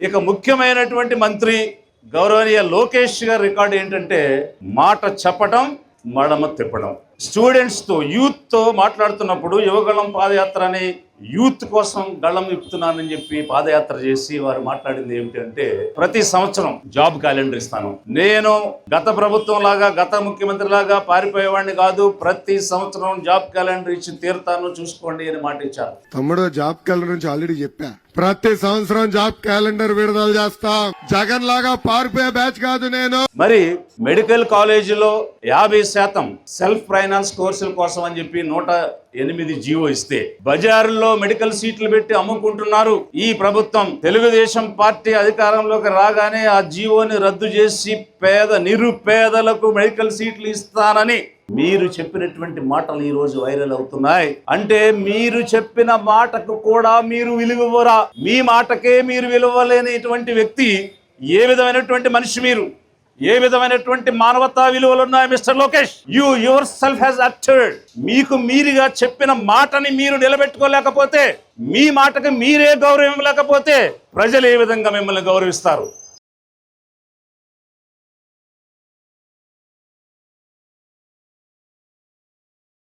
ఇక ముఖ్యమైనటువంటి మంత్రి గౌరవనీయ లోకేష్ గారి రికార్డు ఏంటంటే మాట చెప్పడం మడమ తిప్పడం స్టూడెంట్స్తో యూత్తో మాట్లాడుతున్నప్పుడు యువగళం పాదయాత్ర అని యూత్ కోసం గళం ఇప్పుతున్నానని చెప్పి పాదయాత్ర చేసి వారు మాట్లాడింది ఏమిటంటే ప్రతి సంవత్సరం జాబ్ క్యాలెండర్ ఇస్తాను. నేను గత ప్రభుత్వం లాగా గత ముఖ్యమంత్రి లాగా పారిపోయేవాడిని కాదు ప్రతి సంవత్సరం జాబ్ క్యాలెండర్ ఇచ్చి తీరుతాను చూసుకోండి అని మాట ఇచ్చారు. తమ్ముడు జాబ్ క్యాలెండర్ నుంచి ఆల్రెడీ చెప్పా. ప్రతి సంవత్సరం జాబ్ క్యాలెండర్ విడుదల చేస్తాం. జగన్ లాగా పారిపోయే బ్యాచ్ కాదు నేను. మరి మెడికల్ కాలేజీలో యాభై శాతం సెల్ఫ్ ఫైనాన్స్ కోర్సుల కోసం అని చెప్పి నూట ఎనిమిది జీవో ఇస్తే బజారులో మెడికల్ సీట్లు పెట్టి అమ్ముకుంటున్నారు ఈ ప్రభుత్వం. తెలుగుదేశం పార్టీ అధికారంలోకి రాగానే ఆ జీవోని రద్దు చేసి పేద నిరుపేదలకు మెడికల్ సీట్లు ఇస్తానని మీరు చెప్పినటువంటి మాటలు ఈరోజు వైరల్ అవుతున్నాయి. అంటే మీరు చెప్పిన మాటకు కూడా మీరు విలువరా మీ మాటకే మీరు విలువలేనిటువంటి వ్యక్తి ఏ విధమైనటువంటి మనిషి మీరు? ఏ విధమైనటువంటి మానవతా విలువలు ఉన్నాయి mister Lokesh? You yourself has uttered మీకు మీరుగా చెప్పిన మాటని మీరు నిలబెట్టుకోలేకపోతే మీ మాటకి మీరే గౌరవం లేకపోతే ప్రజలు ఏ విధంగా మిమ్మల్ని గౌరవిస్తారు?